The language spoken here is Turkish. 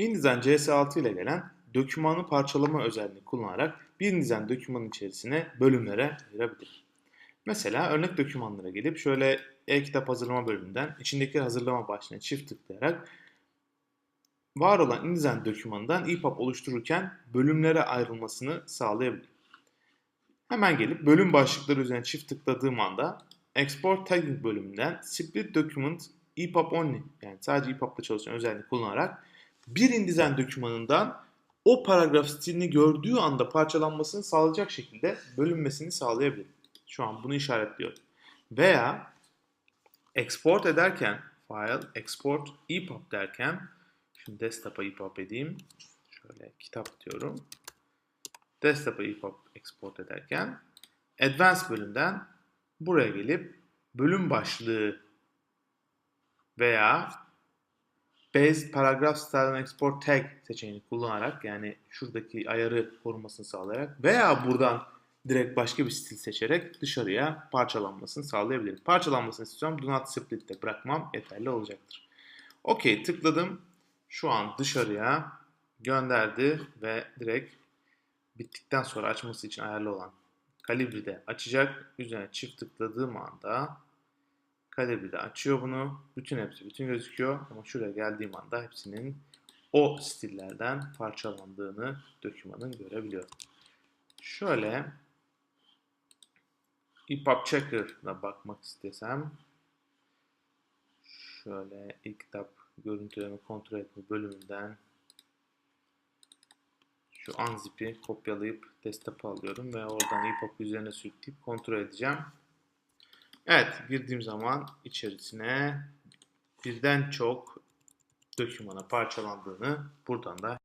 InDesign CS6 ile gelen dokümanı parçalama özelliğini kullanarak bir InDesign dokümanın içerisine bölümlere ayırabilir. Mesela örnek dokümanlara gelip şöyle e-kitap hazırlama bölümünden içindeki hazırlama başlığına çift tıklayarak var olan InDesign dokümanından EPUB oluştururken bölümlere ayrılmasını sağlayabilir. Hemen gelip bölüm başlıkları üzerine çift tıkladığım anda Export Tagging bölümünden Split Document EPUB Only yani sadece EPUB'da çalışan özelliğini kullanarak bir InDesign dokümanından o paragraf stilini gördüğü anda parçalanmasını sağlayacak şekilde bölünmesini sağlayabilir. Şu an bunu işaretliyorum. Veya export ederken file export EPUB derken şimdi desktop'a EPUB edeyim. Şöyle kitap diyorum. Desktop'a EPUB export ederken advanced bölümden buraya gelip bölüm başlığı veya Based Paragraph Style Export Tag seçeneğini kullanarak yani şuradaki ayarı korumasını sağlayarak veya buradan direkt başka bir stil seçerek dışarıya parçalanmasını sağlayabilirim. Parçalanmasını istiyorum. Do not split'te bırakmam yeterli olacaktır. Okey tıkladım. Şu an dışarıya gönderdi ve direkt bittikten sonra açması için ayarlı olan Calibre'de açacak. Üzerine çift tıkladığım anda Calibre'de açıyor bunu. Bütün hepsi bütün gözüküyor ama şuraya geldiğim anda hepsinin o stillerden parçalandığını dokümanın görebiliyorum. Şöyle EPUB Checker'ına bakmak istesem şöyle ilk kitap görüntüleme kontrol etme bölümünden şu unzip'i kopyalayıp desktop'a alıyorum ve oradan EPUB üzerine sürükleyip kontrol edeceğim. Evet, girdiğim zaman içerisine birden çok dokümana parçalandığını buradan da